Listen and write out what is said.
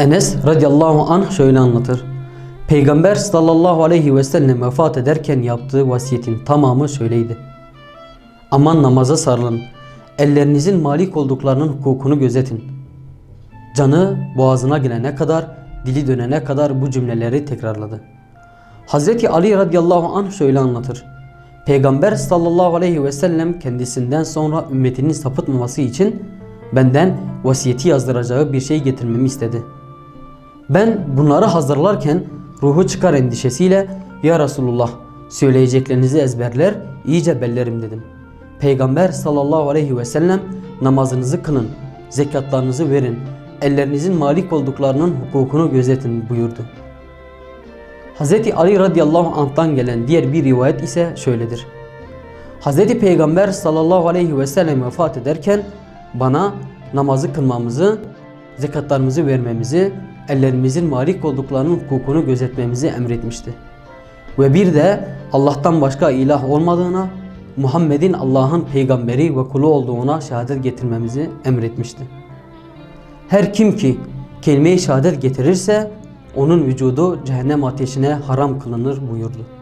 Enes radıyallahu anh şöyle anlatır. Peygamber sallallahu aleyhi ve sellem vefat ederken yaptığı vasiyetin tamamı şöyleydi. Aman namaza sarılın. Ellerinizin malik olduklarının hukukunu gözetin. Canı boğazına gelene kadar, dili dönene kadar bu cümleleri tekrarladı. Hazreti Ali radıyallahu anh şöyle anlatır. Peygamber sallallahu aleyhi ve sellem kendisinden sonra ümmetinin sapıtmaması için benden vasiyeti yazdıracağı bir şey getirmemi istedi. Ben bunları hazırlarken ruhu çıkar endişesiyle Ya Resulullah söyleyeceklerinizi ezberler iyice bellerim dedim. Peygamber sallallahu aleyhi ve sellem namazınızı kılın, zekatlarınızı verin, ellerinizin malik olduklarının hukukunu gözetin buyurdu. Hz. Ali radıyallahu anh'tan gelen diğer bir rivayet ise şöyledir. Hz. Peygamber sallallahu aleyhi ve sellem vefat ederken bana namazı kılmamızı, zekatlarımızı vermemizi, ellerimizin malik olduklarının hukukunu gözetmemizi emretmişti. Ve bir de Allah'tan başka ilah olmadığına, Muhammed'in Allah'ın peygamberi ve kulu olduğuna şehadet getirmemizi emretmişti. Her kim ki kelime-i şehadet getirirse onun vücudu cehennem ateşine haram kılınır buyurdu.